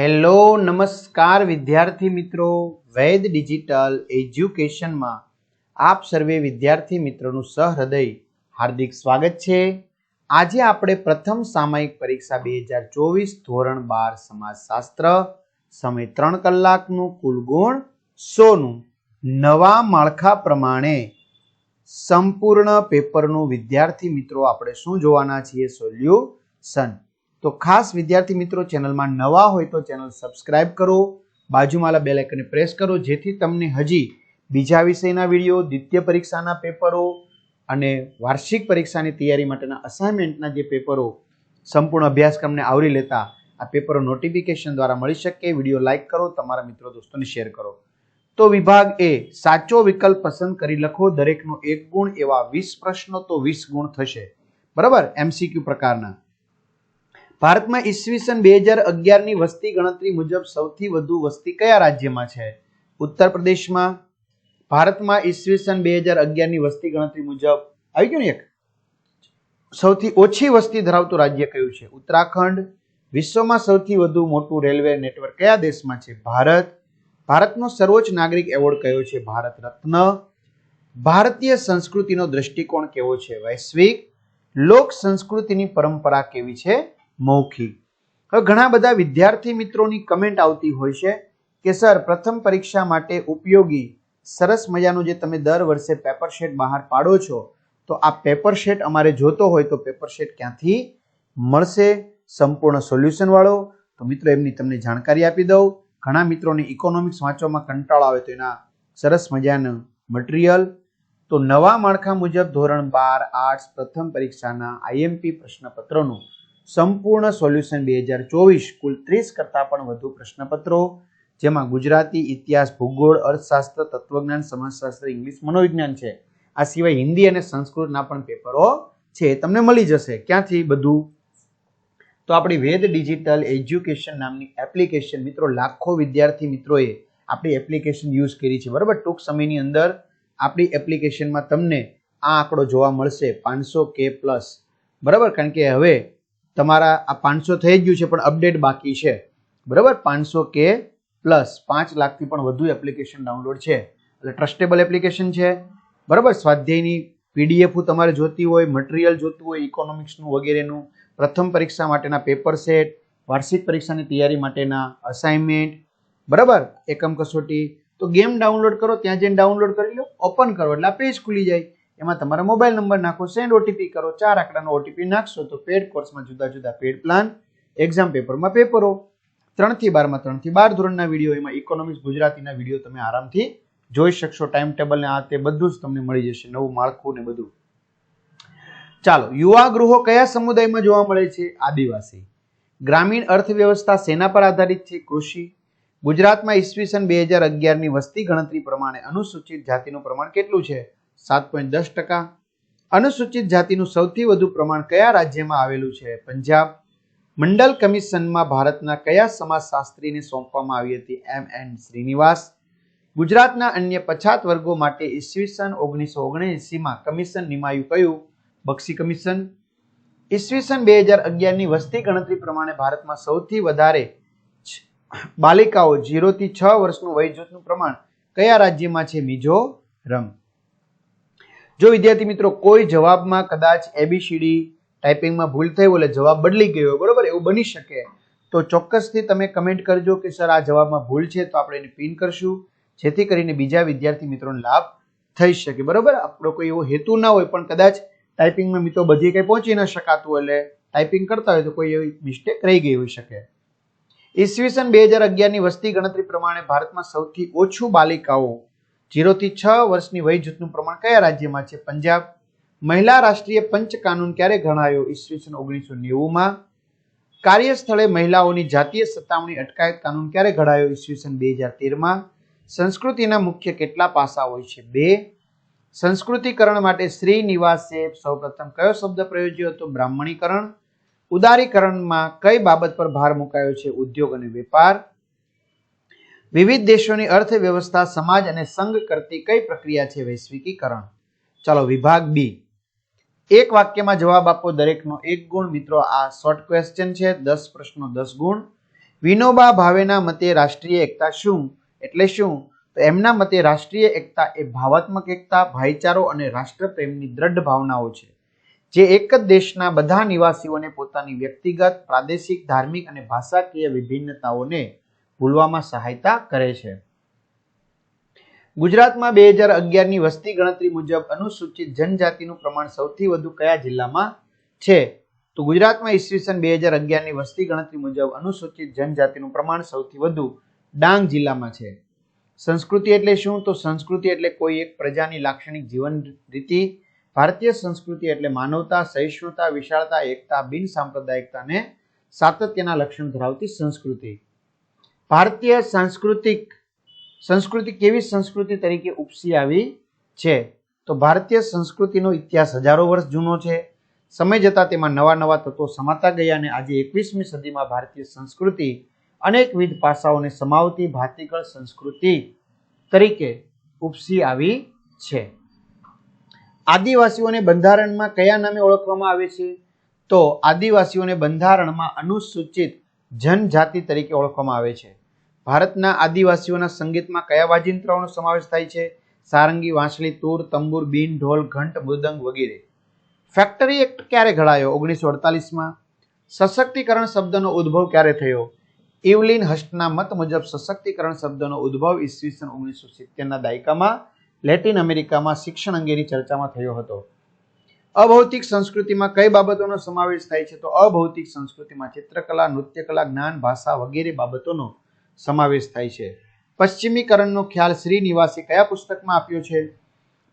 Hello, નમસ્કાર વિદ્યાર્થી મિત્રો. વૈદ ડિજિટલ એજ્યુકેશનમાં આપ સર્વે વિદ્યાર્થી મિત્રોનું સહૃદય, હાર્દિક સ્વાગત છે. આજે આપણે પ્રથમ સામયિક પરીક્ષા બે હજાર ચોવીસ ધોરણ બાર સમાજશાસ્ત્ર, સમય ત્રણ કલાકનું કુલ ગુણ સોનું. નવા માળખા પ્રમાણે સંપૂર્ણ પેપરનું વિદ્યાર્થી મિત્રો આપણે શું જોવાના છીએ? સોલ્યુશન. તો ખાસ વિદ્યાર્થી મિત્રો ચેનલમાં નવા હોય તો ચેનલ સબસ્ક્રાઇબ કરો બાજુમાં બેલ આઇકનને પ્રેસ કરો, જેથી તમને હજી બીજા વિષયના વીડિયો, દ્વિતીય પરીક્ષાના પેપરો અને વાર્ષિક પરીક્ષાની તૈયારી માટેના અસાઇનમેન્ટના જે પેપરો સંપૂર્ણ અભ્યાસક્રમને આવરી લેતા આ પેપરો નોટિફિકેશન દ્વારા મળી શકે. વીડિયો લાઇક કરો, તમારા મિત્રો દોસ્તોને શેર કરો. તો વિભાગ એ, સાચો વિકલ્પ પસંદ કરી લખો. દરેકનો એક ગુણ એવા વીસ પ્રશ્નો તો વીસ ગુણ થશે. બરાબર? એમસીક્યુ પ્રકારના. ભારતમાં ઈસવીસન બે હજાર અગિયારની વસ્તી ગણતરી મુજબ સૌથી વધુ વસ્તી કયા રાજ્યમાં છે? ઉત્તર પ્રદેશમાં, ભારતમાં ઈસવીસન બે હજાર અગિયારની વસ્તી ગણતરી મુજબ, આવી ગયું ને એક? સૌથી ઓછી વસ્તી ધરાવતું રાજ્ય કયું છે? ઉત્તરાખંડ. વિશ્વમાં સૌથી વધુ મોટું રેલવે નેટવર્ક કયા દેશમાં છે? ભારત. ભારતનો સર્વોચ્ચ નાગરિક એવોર્ડ કયો છે? ભારત રત્ન. ભારતીય સંસ્કૃતિનો દ્રષ્ટિકોણ કેવો છે? વૈશ્વિક. લોક સંસ્કૃતિની પરંપરા કેવી છે? મૌખિક. હવે ઘણા બધા વિદ્યાર્થી મિત્રોની કમેન્ટ આવતી હોય છે કે, સર, પ્રથમ પરીક્ષા માટે ઉપયોગી, સરસ મજાનું જે તમે દર વર્ષે પેપર શેટ બહાર પાડો છો, તો આ પેપર શેટ અમારે જોતો હોય તો પેપર શેટ ક્યાંથી મળશે? સંપૂર્ણ સોલ્યુશન વાળો. તો મિત્રો, એમની તમને જાણકારી આપી દઉં. ઘણા મિત્રોને ઇકોનોમિક્સ વાંચવામાં કંટાળો આવે તો એના સરસ મજાનું મટીરિયલ તો નવા માળખા મુજબ ધોરણ બાર આર્ટ્સ પ્રથમ પરીક્ષાના આઈએમપી પ્રશ્નપત્રોનું સંપૂર્ણ સોલ્યુશન બે હજાર ચોવીસ કુલ ત્રીસ કરતાં પણ વધુ પ્રશ્નપત્રો, જેમાં ગુજરાતી ઇતિહાસ, ભૂગોળ, અર્થશાસ્ત્ર, તત્વજ્ઞાન, સમાજશાસ્ત્ર, ઇંગ્લિશ, મનોવિજ્ઞાન છે. આ સિવાય હિન્દી અને સંસ્કૃતના પણ પેપરો છે. તમને મળી જશે. ક્યાંથી બધું? તો આપણી વેદ ડિજિટલ એજ્યુકેશન નામની એપ્લિકેશન મિત્રો, લાખો વિદ્યાર્થી મિત્રોએ આપણી એપ્લિકેશન યુઝ કરી છે. બરાબર? ટૂંક સમયની અંદર આપણી એપ્લિકેશનમાં તમને આ આંકડો જોવા મળશે પાંચસો કે પ્લસ. બરાબર? કારણ કે હવે તમારા આ પાંચસો થઈ ગયું છે, પણ અપડેટ બાકી છે. બરાબર? પાંચસો કે પ્લસ પાંચ લાખથી પણ વધુ એપ્લિકેશન ડાઉનલોડ છે. એટલે ટ્રસ્ટેબલ એપ્લિકેશન છે. બરાબર? સ્વાધ્યાયની પીડીએફ તમારે જોતી હોય મટીરિયલ જોતું હોય ઇકોનોમિક્સનું વગેરેનું, પ્રથમ પરીક્ષા માટેના પેપર સેટ વાર્ષિક પરીક્ષાની તૈયારી માટેના અસાઇનમેન્ટ બરાબર? એકમ કસોટી. તો ગેમ ડાઉનલોડ કરો, ત્યાં જઈને ડાઉનલોડ કરી લો ઓપન કરો, એટલે આ પેજ ખુલી જાય. એમાં તમારા મોબાઈલ નંબર નાખો સેન્ડ ઓટીપી કરો, ચાર આંકડાનો ઓટીપી નાખશો તો પેડ કોર્સમાં જુદા જુદા પેડ પ્લાન એક્ઝામ પેપરમાં પેપરો ત્રણથી બારમાં ત્રણથી બાર ધોરણના વીડિયો એમાં ઇકોનોમિક્સ ગુજરાતીના વીડિયો તમે આરામથી જોઈ શકશો. ટાઈમ ટેબલ ને આ તે બધું જ તમને મળી જશે, નવું માળખું ને બધું. ચાલો, યુવા ગૃહો કયા સમુદાયમાં જોવા મળે છે? આદિવાસી. ગ્રામીણ અર્થવ્યવસ્થા સેના પર આધારિત છે? કૃષિ. ગુજરાતમાં ઈસવીસન બે હજાર અગિયારની વસ્તી ગણતરી પ્રમાણે અનુસૂચિત જાતિનું પ્રમાણ કેટલું છે? સાત પોઈન્ટ દસ ટકા. અનુસૂચિત જાતિનું સૌથી વધુ પ્રમાણ કયા રાજ્યમાં આવેલું છે? પંજાબ. મંડલ કમિશનમાં ભારતના કયા સમાજશાસ્ત્રીને સોંપવામાં આવી હતી? M N Srinivas. ગુજરાતના અન્ય પછાત વર્ગો માટે ઈસવીસન ઓગણીસો ઓગણએંસીમાં કમિશન નિમાયું કયું? બક્ષી કમિશન. ઈસવીસન બે હજાર અગિયારની વસ્તી ગણતરી પ્રમાણે ભારતમાં સૌથી વધારે બાલિકાઓ જીરોથી છ વર્ષનું વય જૂથનું પ્રમાણ કયા રાજ્યમાં છે? મિઝોરમ. જો વિદ્યાર્થી મિત્રો કોઈ જવાબમાં કદાચ એબીસીડી ટાઈપિંગમાં ભૂલ થઈ હોય, એટલે જવાબ બદલી ગયો બરોબર? એવું બની શકે. તો ચોક્કસથી તમે કમેન્ટ કરજો કે, સર, આ જવાબમાં ભૂલ છે, તો આપણે એને પિન કરશું. જેથી કરીને બીજા વિદ્યાર્થી મિત્રોને લાભ થઈ શકે, બરોબર? આપણો કોઈ એવો હેતુ ના હોય, પણ કદાચ ટાઈપિંગમાં મિત્રો બધી કંઈ પહોંચી ન શકાતું એટલે ટાઈપિંગ કરતા હોય તો કોઈ એવી મિસ્ટેક રહી ગઈ હોઈ શકે. ઈસવીસન બે હજાર અગિયારની વસ્તી ગણતરી પ્રમાણે ભારતમાં સૌથી ઓછું બાલિકાઓ જીરોથી છ વર્ષની વય જૂથનું પ્રમાણ કયા રાજ્યમાં છે? પંજાબ. મહિલા રાષ્ટ્રીય પંચ કાનૂન ક્યારે ગણાયો? ઈસવીસન ઓગણીસો નેવુંમાં. કાર્યસ્થળે મહિલાઓની જાતીય સતામણી અટકાયત કાનૂન ક્યારે ઘડાયો? ઈસવીસન બે હજાર તેરમાં. સંસ્કૃતિના મુખ્ય કેટલા પાસા હોય છે? બે. સંસ્કૃતિકરણ માટે શ્રીનિવાસે સૌપ્રથમ કયો શબ્દ પ્રયોજ્યો હતો? બ્રાહ્મણીકરણ. ઉદારીકરણમાં કઈ બાબત પર ભાર મુકાયો છે? ઉદ્યોગ અને વેપાર. વિવિધ દેશોની અર્થવ્યવસ્થા, સમાજ અને સંઘ કરતી કઈ પ્રક્રિયા છે વૈશ્વિકીકરણ? ચાલો વિભાગ બી. એક વાક્યમાં જવાબ આપો દરેકનો. એક ગુણ. મિત્રો, આ શોર્ટ ક્વેશ્ચન છે. દસ પ્રશ્નો, દસ ગુણ. વિનોબા ભાવેના મતે રાષ્ટ્રીય એકતા શું? એટલે શું? તો એમના મતે રાષ્ટ્રીય એકતા એ ભાવાત્મક એકતા, ભાઈચારો અને રાષ્ટ્રપ્રેમની દ્રઢ ભાવનાઓ છે. જે એક જ દેશના બધા નિવાસીઓને પોતાની વ્યક્તિગત, પ્રાદેશિક, ધાર્મિક અને ભાષાકીય વિભિન્નતાઓને ભૂલવામાં સહાયતા કરે છે. ગુજરાતમાં બે હજાર અગિયારની વસ્તી ગણતરી મુજબ અનુસૂચિત જનજાતિનું પ્રમાણ સૌથી વધુ કયા જિલ્લામાં છે? તો ગુજરાતમાં ઈસવીસન બે હજાર અગિયારની વસ્તી ગણતરી મુજબ અનુસૂચિત જનજાતિનું પ્રમાણ સૌથી વધુ ડાંગ જિલ્લામાં છે. સંસ્કૃતિ એટલે શું? તો સંસ્કૃતિ એટલે કોઈ એક પ્રજાની લાક્ષણિક જીવન રીતિ. ભારતીય સંસ્કૃતિ એટલે માનવતા, સહિષ્ણુતા, વિશાળતા, એકતા, બિન સાંપ્રદાયિકતાને સાતત્યના લક્ષણ ધરાવતી સંસ્કૃતિ. ભારતીય સાંસ્કૃતિક સંસ્કૃતિ કેવી સંસ્કૃતિ તરીકે ઉપસી આવી છે? તો ભારતીય સંસ્કૃતિનો ઇતિહાસ હજારો વર્ષ જૂનો છે. સમય જતાં તેમાં નવા નવા તત્વો સમાતા ગયા અને આજે એકવીસમી સદીમાં ભારતીય સંસ્કૃતિ અનેકવિધ પાસાઓને સમાવતી ભાતીગળ સંસ્કૃતિ તરીકે ઉપસી આવી છે. આદિવાસીઓને બંધારણમાં કયા નામે ઓળખવામાં આવે છે? તો આદિવાસીઓને બંધારણમાં અનુસૂચિત જનજાતિ તરીકે ઓળખવામાં આવે છે. ભારતના આદિવાસીઓના સંગીતમાં કયા વાજિંત્રોનો સમાવેશ થાય છે? સારંગી, વાંસળી, તૂર, તંબુર બીન ઢોલ, ઘંટ, મૃદંગ વગેરે. ફેક્ટરી એક્ટ ક્યારે ઘડાયો? ઓગણીસો અડતાલીસમાં? સશક્તિકરણ શબ્દનો ઉદ્ભવ ક્યારે થયો? ઇવલિન હસ્ટના મત મુજબ સશક્તિકરણ શબ્દનો ઉદ્ભવ ઈસવીસન ઓગણીસો સિત્તેરના દાયકામાં લેટિન અમેરિકામાં શિક્ષણ અંગેની ચર્ચામાં થયો હતો. અભૌતિક સંસ્કૃતિમાં કઈ બાબતોનો સમાવેશ થાય છે? તો અભૌતિક સંસ્કૃતિમાં ચિત્રકલા, નૃત્યકલા, જ્ઞાન, ભાષા વગેરે બાબતોનો સમાવેશ થાય છે. પશ્ચિમીકરણનો ખ્યાલ શ્રીનિવાસે કયા પુસ્તકમાં આપ્યો છે?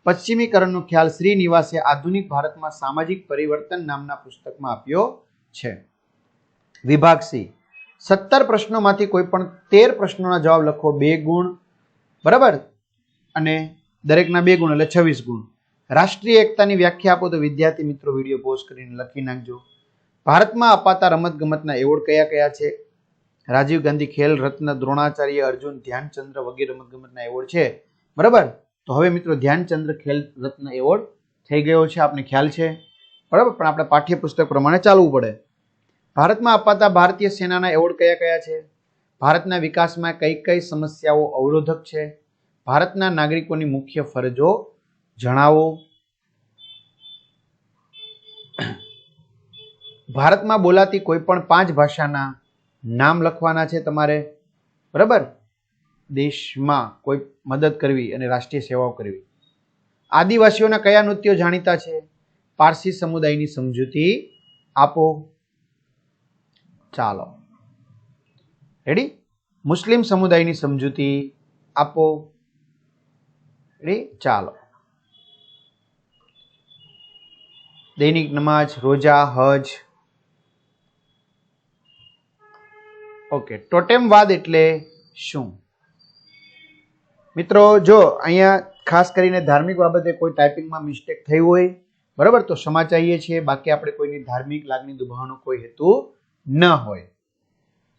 પશ્ચિમીકરણનો ખ્યાલ શ્રીનિવાસે આધુનિક ભારતમાં સામાજિક પરિવર્તન નામના પુસ્તકમાં આપ્યો છે. વિભાગ સી. સત્તર પ્રશ્નોમાંથી કોઈ પણ તેર પ્રશ્નોના જવાબ લખો બે ગુણ, બરાબર? અને દરેકના બે ગુણ એટલે છવ્વીસ ગુણ. રાષ્ટ્રીય એકતાની વ્યાખ્યા આપો તો વિદ્યાર્થી મિત્રો વીડિયો પોઝ કરીને લખી નાખજો. ભારતમાં અપાતા રમતગમતના એવોર્ડ કયા કયા છે? રાજીવ ગાંધી ખેલ રત્ન દ્રોણાચાર્ય અર્જુન ધ્યાનચંદ્ર વગેરે રમતગમતના એવોર્ડ છે. બરાબર? તો હવે મિત્રો ધ્યાનચંદ્ર ખેલ રત્ન એવોર્ડ થઈ ગયો છે, આપને ખ્યાલ છે? બરાબર? પણ આપણે પાઠ્યપુસ્તક પ્રમાણે ચાલવું પડે. ભારતમાં અપાતા ભારતીય સેનાના એવોર્ડ કયા કયા છે? ભારતના વિકાસમાં કઈ કઈ સમસ્યાઓ અવરોધક છે? ભારતના નાગરિકોની મુખ્ય ફરજો જણાવો. ભારતમાં બોલાતી કોઈ પણ પાંચ ભાષાના નામ લખવાના છે તમારે. બરાબર? દેશમાં કોઈ મદદ કરવી અને રાષ્ટ્રીય સેવાઓ કરવી. આદિવાસીઓના કયા નૃત્યો જાણીતા છે? પારસી સમુદાયની સમજૂતી આપો. ચાલો. રેડી મુસ્લિમ સમુદાયની સમજૂતી આપો. રેડી ચાલો. દૈનિક નમાજ રોજા, હજ ઓકે ટોટેમવાદ એટલે શું? મિત્રો, જો અહીંયા ખાસ કરીને ધાર્મિક બાબતે કોઈ ટાઈપિંગમાં મિસ્ટેક થઈ હોય, બરાબર, તો ક્ષમા ચાહીએ છીએ. બાકી આપણે કોઈની ધાર્મિક લાગણી દુભાવવાનો કોઈ હેતુ ન હોય.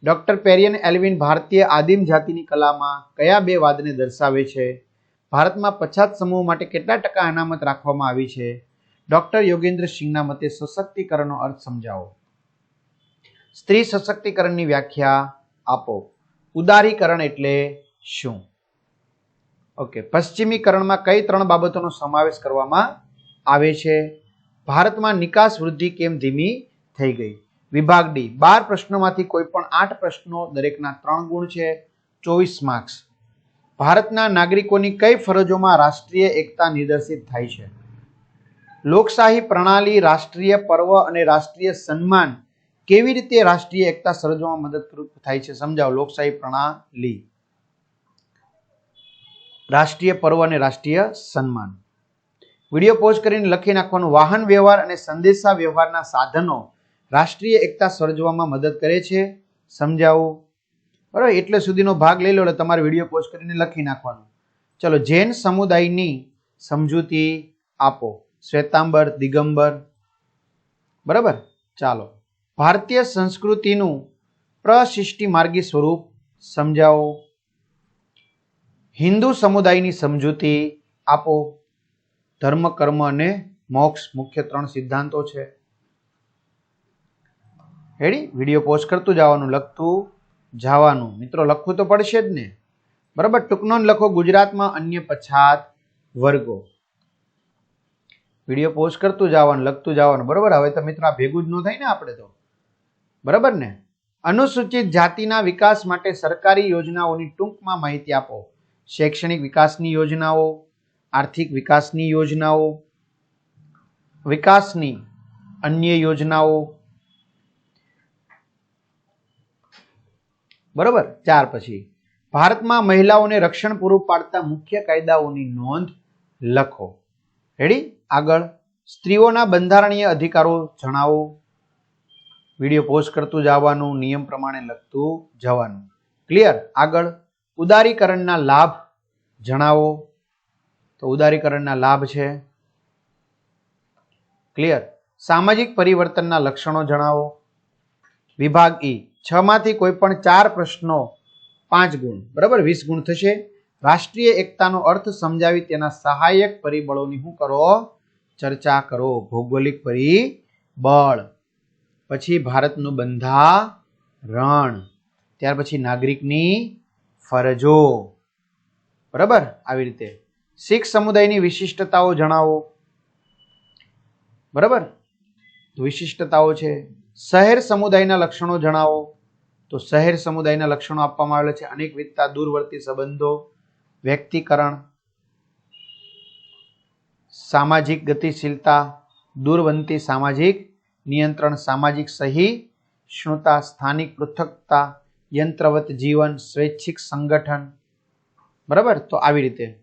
ડોક્ટર પેરિયન એલ્વિન ભારતીય આદિમ જાતિની કલામાં કયા બે વાદને દર્શાવે છે? ભારતમાં પછાત સમૂહ માટે કેટલા ટકા અનામત રાખવામાં આવી છે? ડોક્ટર યોગેન્દ્ર સિંહના મતે સશક્તિકરણનો અર્થ સમજાવો. સ્ત્રી સશક્તિકરણની વ્યાખ્યા આપો. ઉદારીકરણ એટલે શું? ઓકે પશ્ચિમીકરણમાં કઈ ત્રણ બાબતોનો સમાવેશ કરવામાં આવે છે? ભારતમાં નિકાસ વૃદ્ધિ કેમ ધીમી થઈ ગઈ? વિભાગ ડી બાર પ્રશ્નોમાંથી કોઈ પણ આઠ પ્રશ્નો દરેકના ત્રણ ગુણ છે, ચોવીસ માર્ક્સ ભારતના નાગરિકોની કઈ ફરજોમાં રાષ્ટ્રીય એકતા નિર્દેશિત થાય છે? લોકશાહી પ્રણાલી, રાષ્ટ્રીય પર્વ અને રાષ્ટ્રીય સન્માન કેવી રીતે રાષ્ટ્રીય એકતા સર્જવામાં મદદરૂપ થાય છે સમજાવો? લોકશાહી પ્રણાલી. રાષ્ટ્રીય પર્વ અને રાષ્ટ્રીય સન્માન. વીડિયો પોઝ કરીને લખી નાખવાનું. વાહન વ્યવહાર અને સંદેશા વ્યવહારના સાધનો રાષ્ટ્રીય એકતા સર્જવામાં મદદ કરે છે. સમજાવું? બરાબર, એટલે સુધીનો ભાગ લઈ લો એટલે તમારે વીડિયો પોઝ કરીને લખી નાખવાનું. ચલો, જૈન સમુદાયની સમજૂતી આપો. શ્વેતાંબર, દિગંબર. બરાબર? ચાલો. ભારતીય સંસ્કૃતિનું પ્રશિષ્ટિ માર્ગી સ્વરૂપ સમજાવો. હિન્દુ સમુદાયની સમજૂતી આપો. ધર્મ, કર્મ અને મોક્ષ મુખ્ય ત્રણ સિદ્ધાંતો છે. હેડી વીડિયો પોસ્ટ કરતું જવાનું, લખતું જવાનું. મિત્રો, લખવું તો પડશે જ ને. બરાબર? ટૂંકનો લખો, ગુજરાતમાં અન્ય પછાત વર્ગો. વીડિયો પોસ્ટ કરતું જવાનું, લખતું જવાનું. બરાબર? હવે તો મિત્રો, આ ભેગું જ ન થાય ને આપણે તો. બરાબર ને? અનુસૂચિત જાતિના વિકાસ માટે સરકારી યોજનાઓની ટૂંકમાં માહિતી આપો. શૈક્ષણિક વિકાસની યોજનાઓ, આર્થિક વિકાસની યોજનાઓ, વિકાસની અન્ય યોજનાઓ. બરોબર? ચાર પછી. ભારતમાં મહિલાઓને રક્ષણ પૂરું પાડતા મુખ્ય કાયદાઓની નોંધ લખો. રેડી આગળ. સ્ત્રીઓના બંધારણીય અધિકારો જણાવો. વીડિયો પોસ્ટ કરતું જવાનું, નિયમ પ્રમાણે લખતું જવાનું. ક્લિયર આગળ. ઉદારીકરણના લાભ જણાવો. તો ઉદારીકરણના લાભ છે. ક્લિયર સામાજિક પરિવર્તનના લક્ષણો જણાવો. વિભાગ ઈ છ માંથી કોઈ પણ ચાર પ્રશ્નો, પાંચ ગુણ. બરાબર? વીસ ગુણ થશે. રાષ્ટ્રીય એકતાનો અર્થ સમજાવી તેના સહાયક પરિબળોની શું કરો? ચર્ચા કરો. ભૌગોલિક પરિબળ. પછી ભારતનું બંધારણ ત્યાર પછી નાગરિકની ફરજો. બરાબર? આવી રીતે. શીખ સમુદાયની વિશિષ્ટતાઓ જણાવો. બરાબર? વિશિષ્ટતાઓ છે. શહેર સમુદાયના લક્ષણો જણાવો. તો શહેર સમુદાયના લક્ષણો આપવામાં આવેલા છે. અનેકવિધતા દૂરવર્તી સંબંધો, વ્યક્તિકરણ, સામાજિક ગતિશીલતા, દૂરવંતી સામાજિક નિયંત્રણ, સામાજિક સહિષ્ણુતા સ્થાનિક પૃથકતા, યંત્રવત જીવન, સ્વૈચ્છિક સંગઠન. બરાબર? તો આવી રીતે.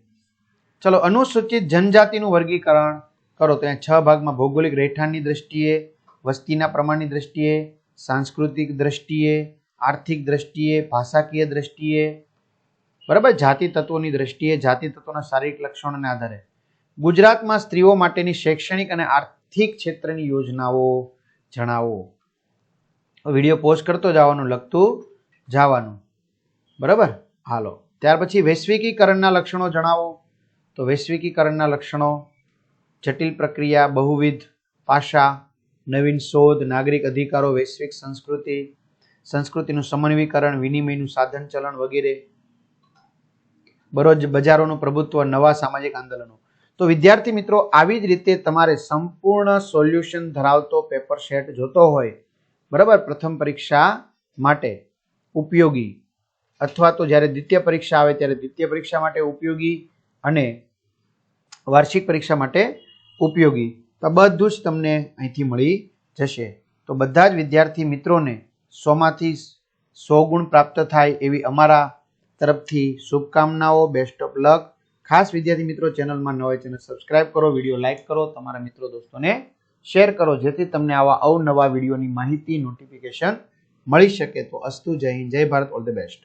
ચલો, અનુસૂચિત જનજાતિનું વર્ગીકરણ કરો. તો અહીંયા છ ભાગમાં ભૌગોલિક રહેઠાણની દ્રષ્ટિએ, વસ્તીના પ્રમાણની દ્રષ્ટિએ, સાંસ્કૃતિક દ્રષ્ટિએ, આર્થિક દ્રષ્ટિએ, ભાષાકીય દ્રષ્ટિએ. બરાબર? જાતિ તત્વોની દ્રષ્ટિએ, જાતિ તત્વોના શારીરિક લક્ષણોને આધારે. ગુજરાતમાં સ્ત્રીઓ માટેની શૈક્ષણિક અને આર્થિક ક્ષેત્રની યોજનાઓ. જણાવો. વીડિયો પોસ્ટ કરતો જવાનું, લખતું જવાનું. બરાબર? હાલો. ત્યાર પછી વૈશ્વિકીકરણના લક્ષણો જણાવો. તો વૈશ્વિકીકરણના લક્ષણો, જટિલ પ્રક્રિયા, બહુવિધ પાસા, નવીન શોધ, નાગરિક અધિકારો, વૈશ્વિક સંસ્કૃતિ, સંસ્કૃતિનું સમન્વયકરણ વિનિમયનું સાધન ચલણ વગેરે. બરોજ બજારોનું પ્રભુત્વ, નવા સામાજિક આંદોલનો. તો વિદ્યાર્થી મિત્રો, આવી જ રીતે તમારે સંપૂર્ણ સોલ્યુશન ધરાવતો પેપર સેટ જોતો હોય, બરાબર? પ્રથમ પરીક્ષા માટે ઉપયોગી. અથવા તો જ્યારે દ્વિતીય પરીક્ષા આવે ત્યારે દ્વિતીય પરીક્ષા માટે ઉપયોગી અને વાર્ષિક પરીક્ષા માટે ઉપયોગી. તો બધું જ તમને અહીંથી મળી જશે. તો બધા જ વિદ્યાર્થી મિત્રોને સોમાંથી સો ગુણ પ્રાપ્ત થાય એવી અમારા તરફથી શુભકામનાઓ, બેસ્ટ ઓફ લક. ખાસ વિદ્યાર્થી મિત્રો, ચેનલમાં ન હોય ચેનલ સબસ્ક્રાઇબ કરો, વીડિયો લાઇક કરો, તમારા મિત્રો દોસ્તોને શેર કરો, જેથી તમને આવા અવનવા વિડીયોની માહિતી નોટિફિકેશન મળી શકે. તો અસ્તુ જય હિન્દ, જય ભારત ઓલ ધ બેસ્ટ